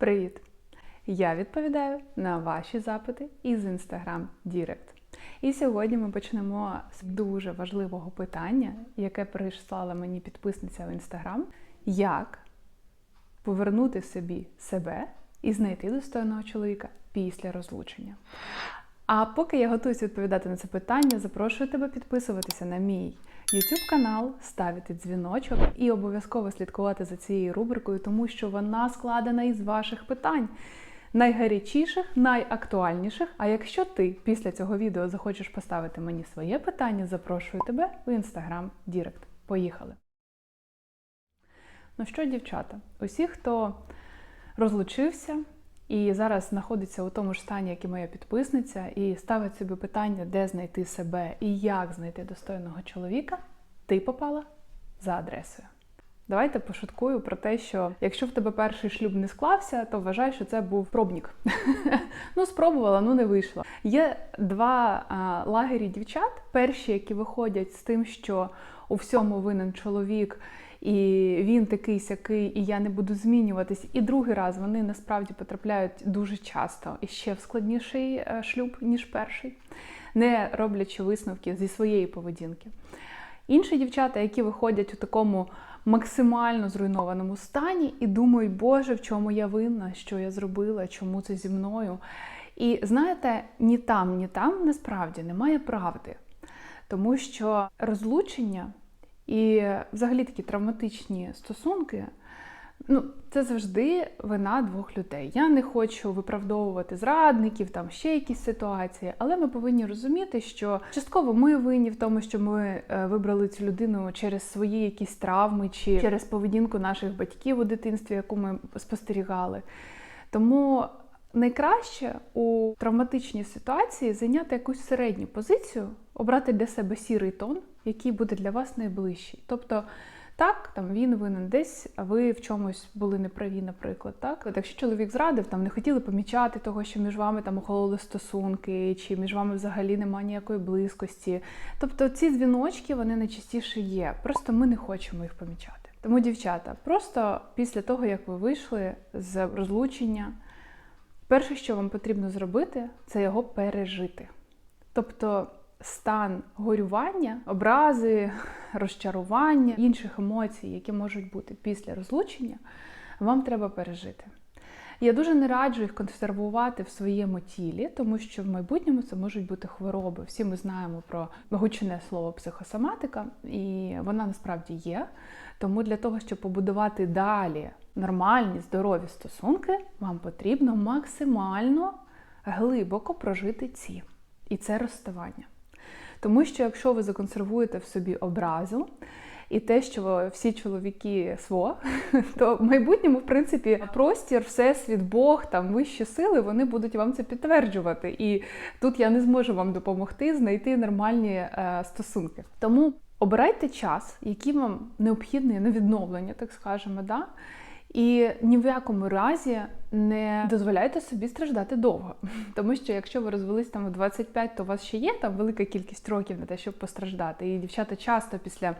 Привіт! Я відповідаю на ваші запити із Instagram Direct. І сьогодні ми почнемо з дуже важливого питання, яке прислала мені підписниця в Instagram. Як повернути собі себе і знайти достойного чоловіка після розлучення? А поки я готуюсь відповідати на це питання, запрошую тебе підписуватися на мій YouTube канал, ставити дзвіночок і обов'язково слідкувати за цією рубрикою, тому що вона складена із ваших питань. Найгарячіших, найактуальніших. А якщо ти після цього відео захочеш поставити мені своє питання, запрошую тебе в Instagram Direct. Поїхали! Ну що, дівчата, усі, хто розлучився і зараз знаходиться у тому ж стані, як і моя підписниця, і ставить собі питання, де знайти себе і як знайти достойного чоловіка, ти попала за адресою. Давайте пошуткую про те, що якщо в тебе перший шлюб не склався, то вважай, що це був пробник. ну, спробувала, ну не вийшло. Є два лагері дівчат. Перші, які виходять з тим, що у всьому винен чоловік, і він такий сякий, і я не буду змінюватись. І другий раз вони насправді потрапляють дуже часто і ще в складніший е, шлюб, ніж перший, не роблячи висновки зі своєї поведінки. Інші дівчата, які виходять у такому максимально зруйнованому стані і думають, Боже, в чому я винна, що я зробила, чому це зі мною. І знаєте, ні там, ні там насправді немає правди. Тому що розлучення і взагалі такі травматичні стосунки. Ну, це завжди вина двох людей. Я не хочу виправдовувати зрадників, там ще якісь ситуації, але ми повинні розуміти, що частково ми винні в тому, що ми е, вибрали цю людину через свої якісь травми чи через поведінку наших батьків у дитинстві, яку ми спостерігали. Тому найкраще у травматичній ситуації зайняти якусь середню позицію, обрати для себе сірий тон, який буде для вас найближчий. Тобто. Так, там він винен десь, а ви в чомусь були неправі, наприклад. Так, От якщо чоловік зрадив, там не хотіли помічати того, що між вами там охололи стосунки, чи між вами взагалі немає ніякої близькості. Тобто ці дзвіночки вони найчастіше є. Просто ми не хочемо їх помічати. Тому, дівчата, просто після того, як ви вийшли з розлучення, перше, що вам потрібно зробити, це його пережити. Тобто стан горювання, образи, розчарування, інших емоцій, які можуть бути після розлучення, вам треба пережити. Я дуже не раджу їх консервувати в своєму тілі, тому що в майбутньому це можуть бути хвороби. Всі ми знаємо про гучне слово психосоматика, і вона насправді є. Тому для того, щоб побудувати далі нормальні, здорові стосунки, вам потрібно максимально глибоко прожити ці. І це розставання. Тому що якщо ви законсервуєте в собі образу і те, що всі чоловіки сво, то в майбутньому, в принципі, простір, всесвіт, Бог, там вищі сили, вони будуть вам це підтверджувати. І тут я не зможу вам допомогти знайти нормальні е, стосунки. Тому обирайте час, який вам необхідний на відновлення, так скажемо. да? І ні в якому разі не дозволяйте собі страждати довго. Тому що якщо ви розвелись там у 25, то у вас ще є там велика кількість років на те, щоб постраждати. І дівчата часто після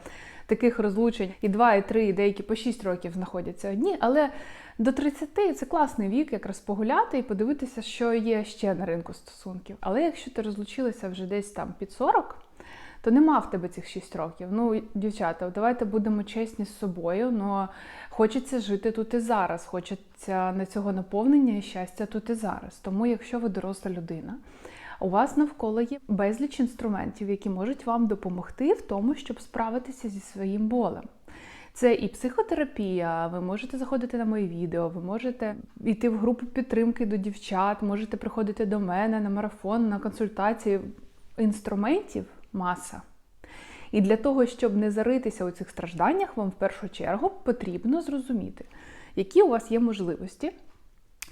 таких розлучень і 2, і 3, і деякі по 6 років знаходяться одні. Але до 30 це класний вік, якраз погуляти і подивитися, що є ще на ринку стосунків. Але якщо ти розлучилася вже десь там під 40, то нема в тебе цих 6 років. Ну, дівчата, давайте будемо чесні з собою. Ну хочеться жити тут і зараз, хочеться на цього наповнення і щастя тут і зараз. Тому, якщо ви доросла людина, у вас навколо є безліч інструментів, які можуть вам допомогти в тому, щоб справитися зі своїм болем. Це і психотерапія, ви можете заходити на мої відео, ви можете йти в групу підтримки до дівчат, можете приходити до мене на марафон, на консультації інструментів маса. І для того, щоб не заритися у цих стражданнях, вам в першу чергу потрібно зрозуміти, які у вас є можливості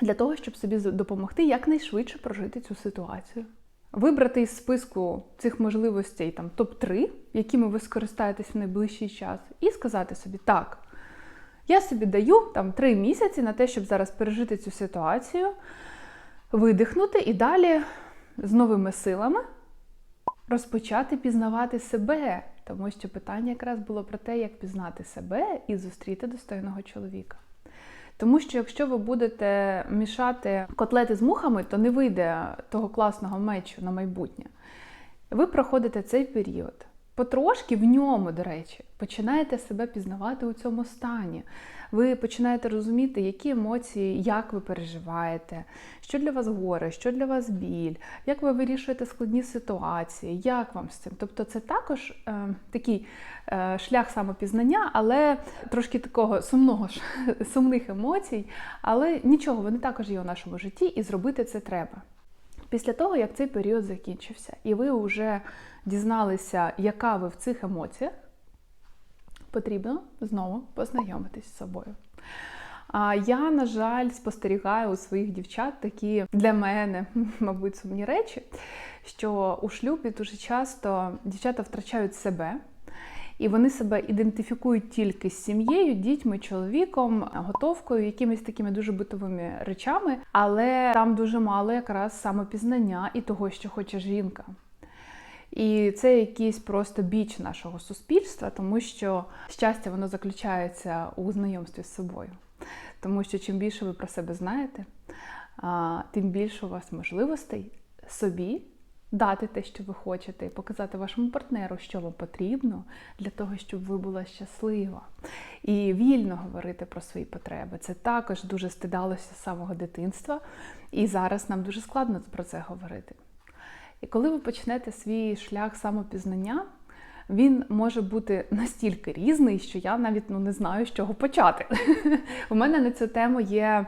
для того, щоб собі допомогти якнайшвидше прожити цю ситуацію. Вибрати із списку цих можливостей там топ-3, якими ви скористаєтесь в найближчий час, і сказати собі, так, я собі даю там 3 місяці на те, щоб зараз пережити цю ситуацію, видихнути і далі з новими силами розпочати пізнавати себе, тому що питання якраз було про те, як пізнати себе і зустріти достойного чоловіка. Тому що якщо ви будете мішати котлети з мухами, то не вийде того класного мечу на майбутнє. Ви проходите цей період. Потрошки в ньому, до речі, починаєте себе пізнавати у цьому стані. Ви починаєте розуміти, які емоції, як ви переживаєте, що для вас горе, що для вас біль, як ви вирішуєте складні ситуації, як вам з цим. Тобто це також е, такий е, шлях самопізнання, але трошки такого сумного сумних емоцій, але нічого, вони також є у нашому житті, і зробити це треба. Після того, як цей період закінчився, і ви вже дізналися, яка ви в цих емоціях, потрібно знову познайомитись з собою. А я, на жаль, спостерігаю у своїх дівчат такі для мене, мабуть, сумні речі, що у шлюбі дуже часто дівчата втрачають себе. І вони себе ідентифікують тільки з сім'єю, дітьми, чоловіком, готовкою, якимись такими дуже битовими речами, але там дуже мало якраз самопізнання і того, що хоче жінка. І це якийсь просто біч нашого суспільства, тому що щастя воно заключається у знайомстві з собою. Тому що чим більше ви про себе знаєте, тим більше у вас можливостей собі дати те, що ви хочете, і показати вашому партнеру, що вам потрібно для того, щоб ви була щаслива. І вільно говорити про свої потреби. Це також дуже стидалося з самого дитинства, і зараз нам дуже складно про це говорити. І коли ви почнете свій шлях самопізнання, він може бути настільки різний, що я навіть ну, не знаю, з чого почати. У мене на цю тему є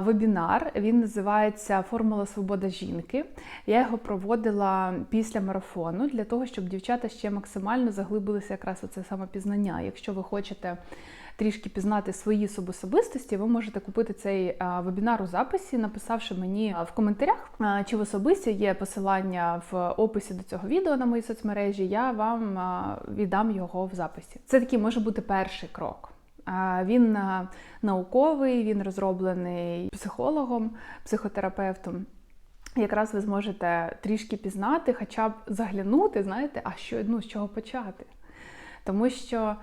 вебінар, він називається Формула свобода жінки. Я його проводила після марафону для того, щоб дівчата ще максимально заглибилися якраз у це самопізнання. Якщо ви хочете трішки пізнати свої особистості, ви можете купити цей вебінар у записі, написавши мені в коментарях, чи в особисті є посилання в описі до цього відео на мої соцмережі. Я вам віддам його в записі. Це такий може бути перший крок. Він науковий, він розроблений психологом, психотерапевтом. Якраз ви зможете трішки пізнати, хоча б заглянути, знаєте, а що ну, з чого почати. Тому що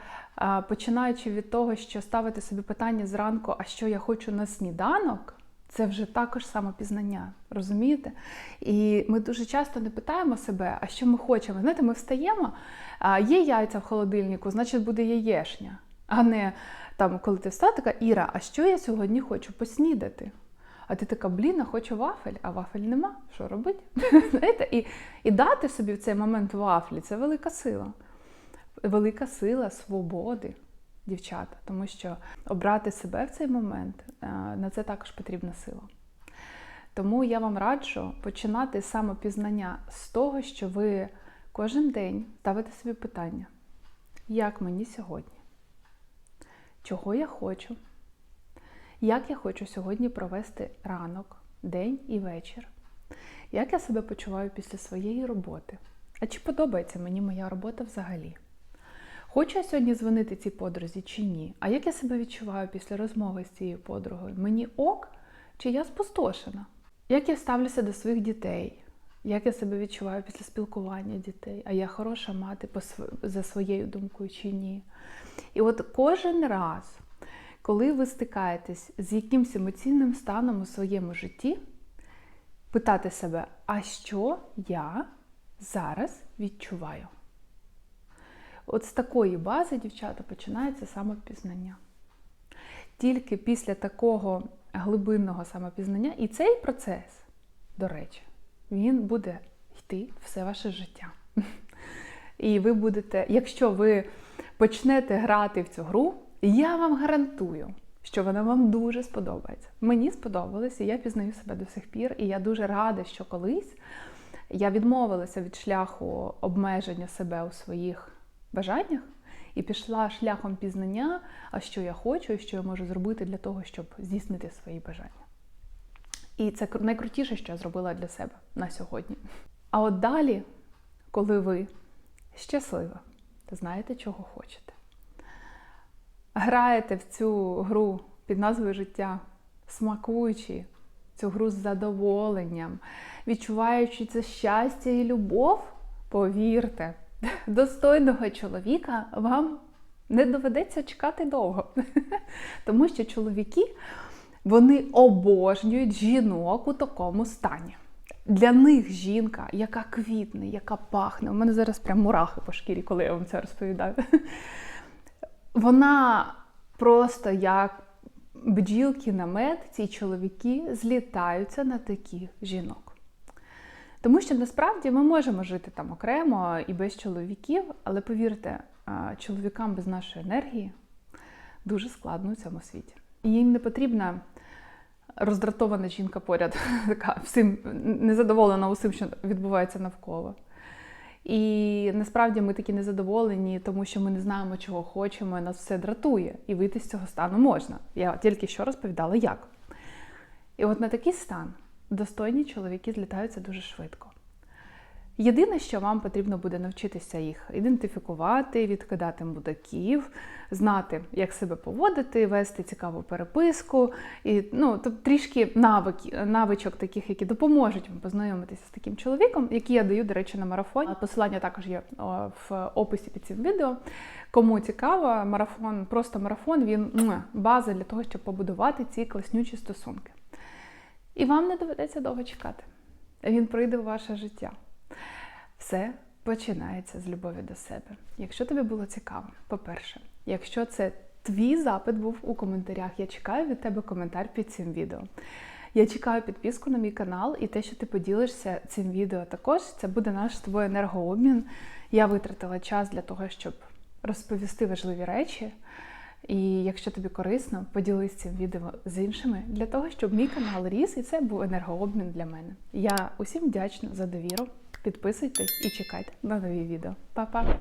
починаючи від того, що ставити собі питання зранку, а що я хочу на сніданок, це вже також самопізнання, розумієте? І ми дуже часто не питаємо себе, а що ми хочемо. Знаєте, ми встаємо, є яйця в холодильнику, значить буде яєшня. А не там, коли ти встала, така Іра, а що я сьогодні хочу поснідати? А ти така, блін, а хочу вафель, а вафель нема. Що робити? Знаєте? І і дати собі в цей момент вафлі це велика сила велика сила свободи, дівчата, тому що обрати себе в цей момент е, на це також потрібна сила. Тому я вам раджу починати самопізнання з того, що ви кожен день ставите собі питання, як мені сьогодні? Чого я хочу? Як я хочу сьогодні провести ранок, день і вечір? Як я себе почуваю після своєї роботи? А чи подобається мені моя робота взагалі? Хочу я сьогодні дзвонити цій подрузі чи ні? А як я себе відчуваю після розмови з цією подругою? Мені ок, чи я спустошена? Як я ставлюся до своїх дітей? Як я себе відчуваю після спілкування дітей? А я хороша мати за своєю думкою чи ні? І от кожен раз, коли ви стикаєтесь з якимось емоційним станом у своєму житті, питати себе, а що я зараз відчуваю? От з такої бази, дівчата, починається самопізнання. Тільки після такого глибинного самопізнання, і цей процес, до речі, він буде йти все ваше життя. І ви будете, якщо ви почнете грати в цю гру, я вам гарантую, що вона вам дуже сподобається. Мені сподобалося, я пізнаю себе до сих пір, і я дуже рада, що колись я відмовилася від шляху обмеження себе у своїх бажаннях і пішла шляхом пізнання, а що я хочу, і що я можу зробити для того, щоб здійснити свої бажання. І це найкрутіше, що я зробила для себе на сьогодні. А от далі, коли ви щаслива, знаєте, чого хочете. Граєте в цю гру під назвою життя, смакуючи цю гру з задоволенням, відчуваючи це щастя і любов, повірте, достойного чоловіка вам Не доведеться чекати довго. Тому що чоловіки вони обожнюють жінок у такому стані. Для них жінка, яка квітне, яка пахне. У мене зараз прям мурахи по шкірі, коли я вам це розповідаю. Вона просто як бджілки на мед, ці чоловіки злітаються на таких жінок. Тому що насправді ми можемо жити там окремо і без чоловіків, але повірте, чоловікам без нашої енергії дуже складно у цьому світі. І їм не потрібна роздратована жінка поряд, така всім незадоволена усім, що відбувається навколо. І насправді ми такі незадоволені, тому що ми не знаємо, чого хочемо, і нас все дратує. І вийти з цього стану можна. Я тільки що розповідала, як. І от на такий стан достойні чоловіки злітаються дуже швидко. Єдине, що вам потрібно буде навчитися їх ідентифікувати, відкидати мудаків, знати, як себе поводити, вести цікаву переписку, і ну, тобто трішки навики, навичок таких, які допоможуть вам познайомитися з таким чоловіком, які я даю, до речі, на марафоні. Посилання також є в описі під цим відео. Кому цікаво, марафон, просто марафон, він база для того, щоб побудувати ці класнючі стосунки. І вам не доведеться довго чекати. Він прийде в ваше життя. Все починається з любові до себе. Якщо тобі було цікаво, по-перше, якщо це твій запит був у коментарях, я чекаю від тебе коментар під цим відео. Я чекаю підписку на мій канал і те, що ти поділишся цим відео також, це буде наш з тобою енергообмін. Я витратила час для того, щоб розповісти важливі речі. І якщо тобі корисно, поділись цим відео з іншими для того, щоб мій канал ріс, і це був енергообмін для мене. Я усім вдячна за довіру. Підписуйтесь і чекайте на нові відео. Па-па!